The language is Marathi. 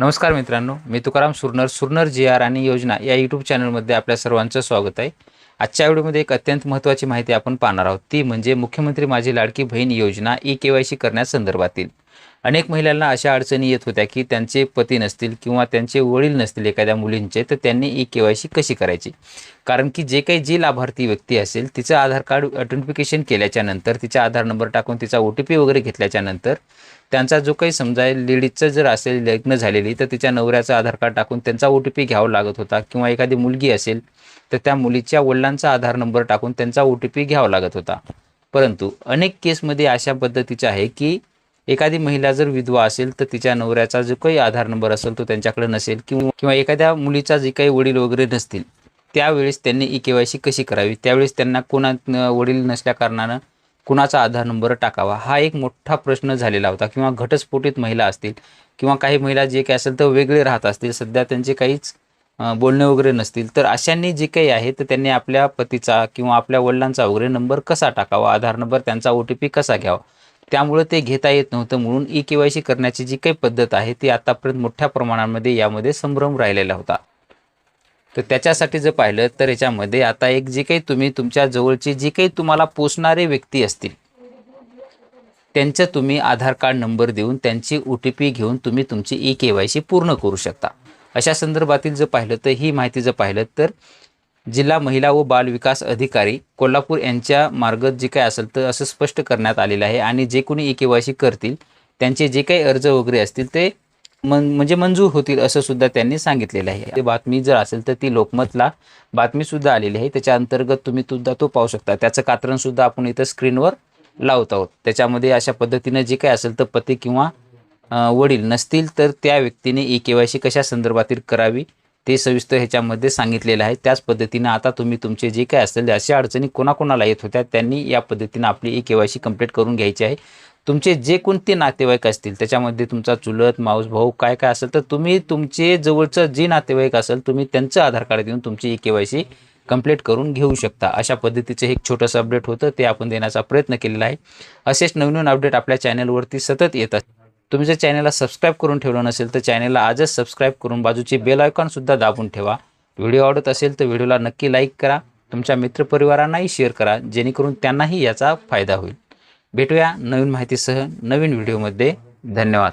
नमस्कार मित्रांनो मी तुकाराम सुरनर सुरनर जी आर आणि योजना या यूट्यूब चॅनलमध्ये आपल्या सर्वांचं स्वागत आहे. आजच्या व्हिडिओमध्ये एक अत्यंत महत्त्वाची माहिती आपण पाहणार आहोत. ती म्हणजे मुख्यमंत्री माझी लाडकी बहीण योजना ई के वाय सी करण्यासंदर्भातील. अनेक महिलांना अशा अडचणी येत होत्या की त्यांचे पती नसतील किंवा त्यांचे वडील नसतील एखाद्या मुलींचे तर त्यांनी ई के वाय सी कशी करायची? कारण की जे काही जी लाभार्थी व्यक्ती असेल तिचं आधार कार्ड आयडेंटिफिकेशन केल्याच्यानंतर तिचा आधार नंबर टाकून तिचा ओ टी पी वगैरे घेतल्याच्या नंतर त्यांचा जो काही समजा लेडीजचं जर असेल लग्न झालेली तर तिच्या नवऱ्याचं आधार कार्ड टाकून त्यांचा ओ टी पी घ्यावा लागत होता. किंवा एखादी मुलगी असेल तर त्या मुलीच्या वडिलांचा आधार नंबर टाकून त्यांचा ओ टी पी घ्यावा लागत होता. परंतु अनेक केसमध्ये अशा पद्धतीचे आहे की एखादी महिला जर विधवा असेल तर तिच्या नवऱ्याचा जो काही आधार नंबर असेल तो त्यांच्याकडे नसेल किंवा किंवा एखाद्या मुलीचा जे काही वडील वगैरे नसतील त्यावेळेस त्यांनी ई के वाय सी कशी करावी? त्यावेळेस त्यांना कोणा वडील नसल्या कारणानं कुणाचा आधार नंबर टाकावा? हा एक मोठा प्रश्न झालेला होता. किंवा घटस्फोटित महिला असतील किंवा काही महिला जे काही असेल तर वेगळे राहत असतील सध्या त्यांचे काहीच बोलणे वगैरे नसतील तर अशांनी जे काही आहे तर त्यांनी आपल्या पतीचा किंवा आपल्या वडिलांचा वगैरे नंबर कसा टाकावा? आधार नंबर त्यांचा ओ टी पी कसा घ्यावा? त्यामुळे ते घेता येत नव्हतं. म्हणून ई के वाय सी करण्याची जी काही पद्धत आहे ती आतापर्यंत मोठ्या प्रमाणामध्ये यामध्ये संभ्रम राहिलेला होता. तर त्याच्यासाठी जर पाहिलं तर याच्यामध्ये आता एक जे काही तुम्ही तुमच्या जवळची जी काही तुम्हाला पोचणारे व्यक्ती असतील त्यांचं तुम्ही आधार कार्ड नंबर देऊन त्यांची ओ टी पी घेऊन तुम्ही तुमची ई के वाय सी पूर्ण करू शकता. अशा संदर्भातील जर पाहिलं तर ही माहिती जर पाहिलं तर जिल्हा महिला व बाल विकास अधिकारी कोल्हापूर यांच्या मार्गत जे काही असेल तर असं स्पष्ट करण्यात आलेलं आहे आणि जे कोणी ई के वाय सी करतील त्यांचे जे काही अर्ज वगैरे असतील ते मन म्हणजे मंजूर होतील असं सुद्धा त्यांनी सांगितलेलं आहे. ते बातमी जर असेल तर ती लोकमतला बातमीसुद्धा आलेली आहे. त्याच्या अंतर्गत तुम्ही सुद्धा तो पाहू शकता. त्याचं कात्रणसुद्धा आपण इथं स्क्रीनवर लावत आहोत. त्याच्यामध्ये अशा पद्धतीनं जे काही असेल तर पती किंवा वडील नसतील तर त्या व्यक्तीने ई के वाय सी कशा संदर्भातील करावी ते सविस्तर ह्याच्यामध्ये सांगितलेलं आहे. त्याच पद्धतीनं आता तुम्ही तुमचे जे काय असेल अशा अडचणी कोणाकोणाला येत होत्या त्यांनी या पद्धतीनं आपली ई के सी कंप्लीट करून घ्यायची आहे. तुमचे जे कोणते नातेवाईक असतील त्याच्यामध्ये तुमचा चुलत माऊस भाऊ काय काय असेल तर तुम्ही तुमचे जवळचं जे नातेवाईक असेल तुम्ही त्यांचं आधार कार्ड देऊन तुमची ई के सी कंप्लीट करून घेऊ शकता. अशा पद्धतीचं एक छोटंसं अपडेट होतं ते आपण देण्याचा प्रयत्न केलेला आहे. असेच नवीन अपडेट आपल्या चॅनलवरती सतत येतात तुम्ही जर चॅनलला सबस्क्राईब करून ठेवलं नसेल तर चॅनलला आजच सबस्क्राईब करून बाजूची बेल आयकॉनसुद्धा दाबून ठेवा. व्हिडिओ आवडत असेल तर व्हिडिओला नक्की लाईक करा. तुमच्या मित्रपरिवारांनाही शेअर करा जेणेकरून त्यांनाही याचा फायदा होईल. भेटूया नवीन माहितीसह नवीन व्हिडिओमध्ये धन्यवाद.